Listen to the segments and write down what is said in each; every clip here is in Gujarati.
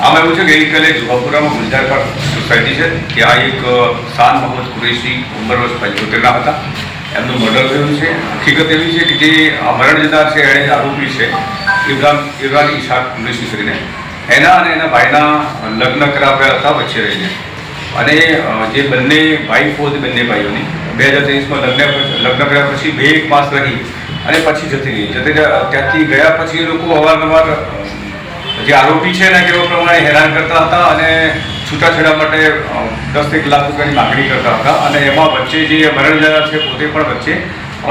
આમાં એવું છે કે ગઈકાલે જુહાપુરામાં ગુલજાર પાર્ક સોસાયટી છે ત્યાં એક શાન મોહમ્મદ કુરેશી ઉંમર વર્ષ પંચોતેરના હતા. એમનું મર્ડર થયું છે. હકીકત એવી છે કે જે મરણ જનાર છે, એણે આરોપી છે ઇમરાન ઇમરાન ઈશાક કુરેશી કરીને. એના અને એના ભાઈના લગ્ન કરાવ્યા હતા વચ્ચે રહીને. અને જે બંને વાઈફો હતી, બંને ભાઈઓની, બે હજાર ત્રેવીસમાં લગ્ન લગ્ન કર્યા પછી બે એક માસ રહી અને પછી જતી રહી. જતી ત્યાંથી ગયા પછી એ લોકો અવારનવાર જે આરોપી છે એના કેવા પ્રમાણે હેરાન કરતા હતા અને છૂટાછેડા માટે દસ એક લાખ રૂપિયાની માગણી કરતા હતા અને એમાં વચ્ચે જે મરણ જનાર છે, પોતે પણ વચ્ચે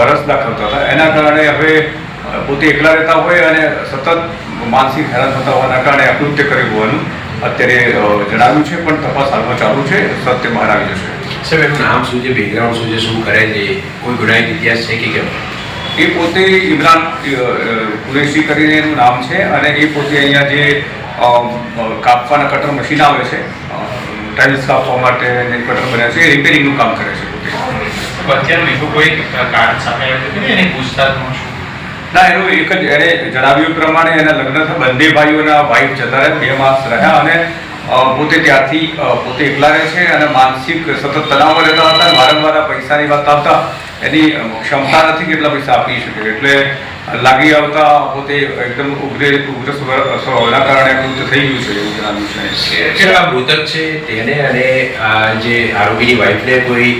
રસ દાખવતા હતા. એના કારણે હવે પોતે એકલા રહેતા હોય અને સતત માનસિક હેરાન થતા હોવાના કારણે આ કૃત્ય કર્યું હોવાનું અત્યારે જણાવ્યું છે, પણ તપાસ હાલમાં ચાલુ છે, સત્ય બહાર આવી જશે. સાહેબ, એનું નામ શું છે બેકગ્રાઉન્ડ શું છે, શું કરે છે? કોઈ ગુનાહિત ઇતિહાસ છે કે કેમ? એ પોતે ઇમરાન કુરેશી કરીને એનું નામ છે અને એ પોતે અહીંયા જે કાપવાના કટર મશીન આવે છે ટાઇલ્સ કાપવા માટે કટર બન્યા છે એ રિપેરિંગનું કામ કરે છે અત્યારે કોઈ કારણ સામે આવ્યું છે કે એની પૂછતાછમાં શું? ના એનું એક જ એને જણાવ્યું પ્રમાણે એના લગ્ન બંને ભાઈઓના વાઈફ જતા રહ્યા બે માસ રહ્યા અને પોતે ત્યાંથી પોતે એકલા રહે છે અને માનસિક સતત તણાવ રહેતા હતા વારંવાર પૈસાની વાત આવતા એની ક્ષમતા નથી કેટલા પૈસા આપી શકે. એટલે લાગી આવતા પોતે એકદમ ઉગ્રે ઉગ્ર સ્વભાવના કારણે મૃત થઈ ગયું છે એવું જણાવ્યું છે. કે આ મૃતક છે તેને અને આ જે આરોપીની વાઈફને કોઈ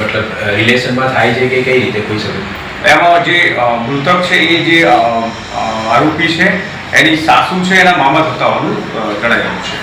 મતલબ રિલેશનમાં થાય છે કે કઈ રીતે કોઈ શકે એમાં જે મૃતક છે એ જે આરોપી છે એની સાસુ છે એના મામા થતા હોવાનું જણાવ્યું છે.